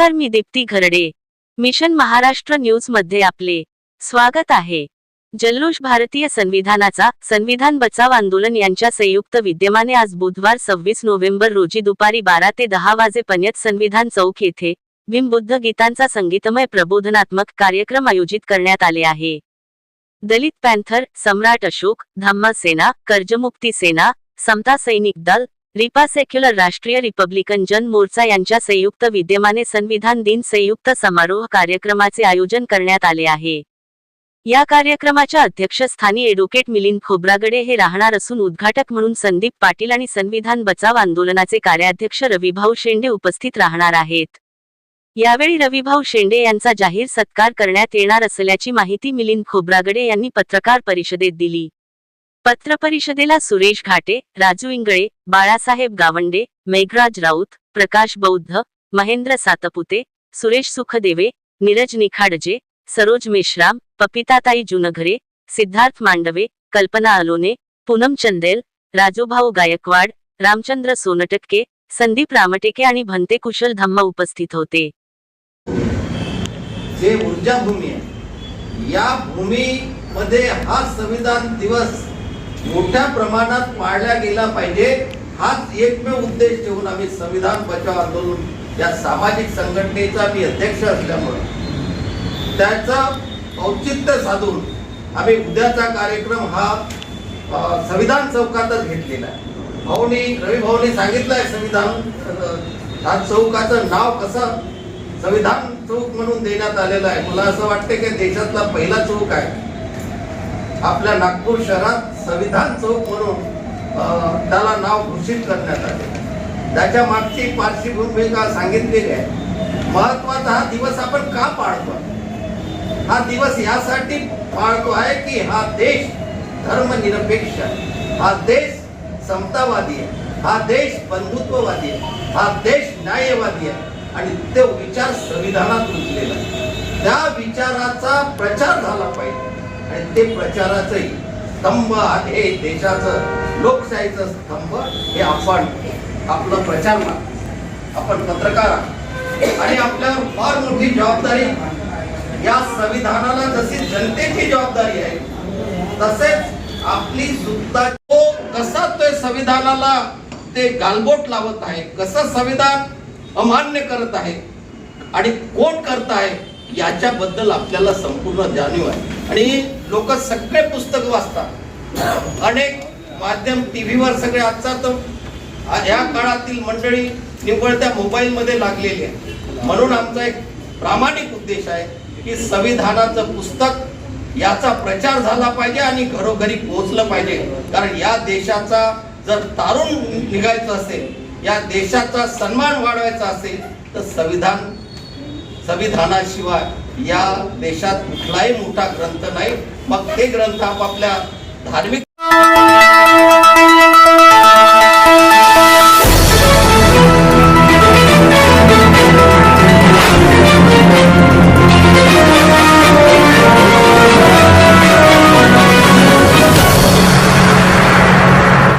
नमस्कार मी दीप्ती घरडे. मिशन महाराष्ट्र न्यूजमध्ये आपले स्वागत आहे. जल्लोष भारतीय संविधानाचा संविधान बचाव आंदोलन यांच्या संयुक्त विद्यमाने आज बुधवार सव्वीस नोव्हेंबर रोजी दुपारी बारा ते दहा वाजेपर्यंत संविधान चौक येथे भीमबुद्ध गीतांचा संगीतमय प्रबोधनात्मक कार्यक्रम आयोजित करण्यात आले आहे. दलित पॅन्थर सम्राट अशोक धम्मा सेना कर्जमुक्ती सेना समता सैनिक दल रिपा सेक्युलर राष्ट्रीय रिपब्लिकन जन मोर्चा यांच्या संयुक्त विद्यमाने संविधान दिन संयुक्त समारोह कार्यक्रमाचे आयोजन करण्यात आले आहे. या कार्यक्रमाच्या अध्यक्षस्थानी एडव्होकेट मिलिंद खोब्रागडे हे राहणार असून उद्घाटक म्हणून संदीप पाटील आणि संविधान बचाव आंदोलनाचे कार्याध्यक्ष रविभाऊ शेंडे उपस्थित राहणार आहेत. यावेळी रविभाऊ शेंडे यांचा जाहीर सत्कार करण्यात येणार असल्याची माहिती मिलिंद खोब्रागडे यांनी पत्रकार परिषदेत दिली. पत्रपरिषदेला सुरेश घाटे राजू इंगळे बाळासाहेब गावंडे मेघराज राऊत प्रकाश बौद्ध महेंद्र सातपुते सुरेश सुखदेवे नीरज निखाडजे सरोज मेश्राम पपिताताई जुनघरे सिद्धार्थ मांडवे कल्पना अलोने पूनम चंदेल राजूभाऊ गायकवाड रामचंद्र सोनटक्के संदीप रामटेके आणि भंते कुशल धम्म उपस्थित होते. जे ऊर्जा भूमी आहे या भूमीमध्ये हा संविधान दिवस मोठ्या प्रमाणात पाळला गेला पाहिजे. हाच एकमेव उद्देश ठेवून आम्ही संविधान बचाव आंदोलन या सामाजिक संघटनेचा मी अध्यक्ष असल्यामुळे त्याचा औचित्य साधून आम्ही उद्याचा कार्यक्रम हा संविधान चौकातच घेतलेला आहे. भाऊनी रवी भाऊनी सांगितलं आहे संविधान चौकाचं नाव कसं संविधान चौक म्हणून देण्यात आलेलं आहे. मला असं वाटतं की देशातला पहिला चौक आहे. आपल्या नागपूर शहरात संविधान चौक म्हणून त्याला नाव घोषित करण्यात आले. त्याच्या मागची पार्श्वभूमिका सांगितलेली आहे? महत्त्वाचा हा दिवस आपण का पाळतो? हा दिवस यासाठी पाळतो आहे की हा देश धर्मनिरपेक्ष आहे. हा देश समतावादी आहे. हा देश बंधुत्ववादी आहे. हा देश न्यायवादी आहे. आणि तो विचार संविधानात रुजलेला आहे. त्या विचाराचा प्रचार झाला पाहिजे. आणि ते प्रचाराचंही स्तंभ आहे देशाचं लोकशाहीचं स्तंभ हे आपण आपलं प्रचार आपण पत्रकार आणि आपल्यावर फार मोठी जबाबदारी या संविधानाला जशी जनतेची जबाबदारी आहे तसेच आपली सुद्धा तो कसा तो संविधानाला ते गालबोट लावत आहे कसं संविधान अमान्य करत आहे आणि कोण करत आहे याच्याबद्दल आपल्याला संपूर्ण जाणीव आहे. आणि लोक सगळे पुस्तक वाचतात. अनेक माध्यम टीव्हीवर सगळे आजचा तर ह्या या काळातील मंडळी निव्वळ त्या मोबाईल मध्ये लागलेली आहे. म्हणून आमचा एक प्रामाणिक उद्देश आहे की संविधानाचं पुस्तक याचा प्रचार झाला पाहिजे आणि घरोघरी पोहोचलं पाहिजे. कारण या देशाचा जर तारुण निघायचं असेल या देशाचा सन्मान वाढवायचा असेल तर संविधान संविधानाशिवाय या देशात कुठलाही मोठा ग्रंथ नाही. मग ते ग्रंथ आपापल्या धार्मिक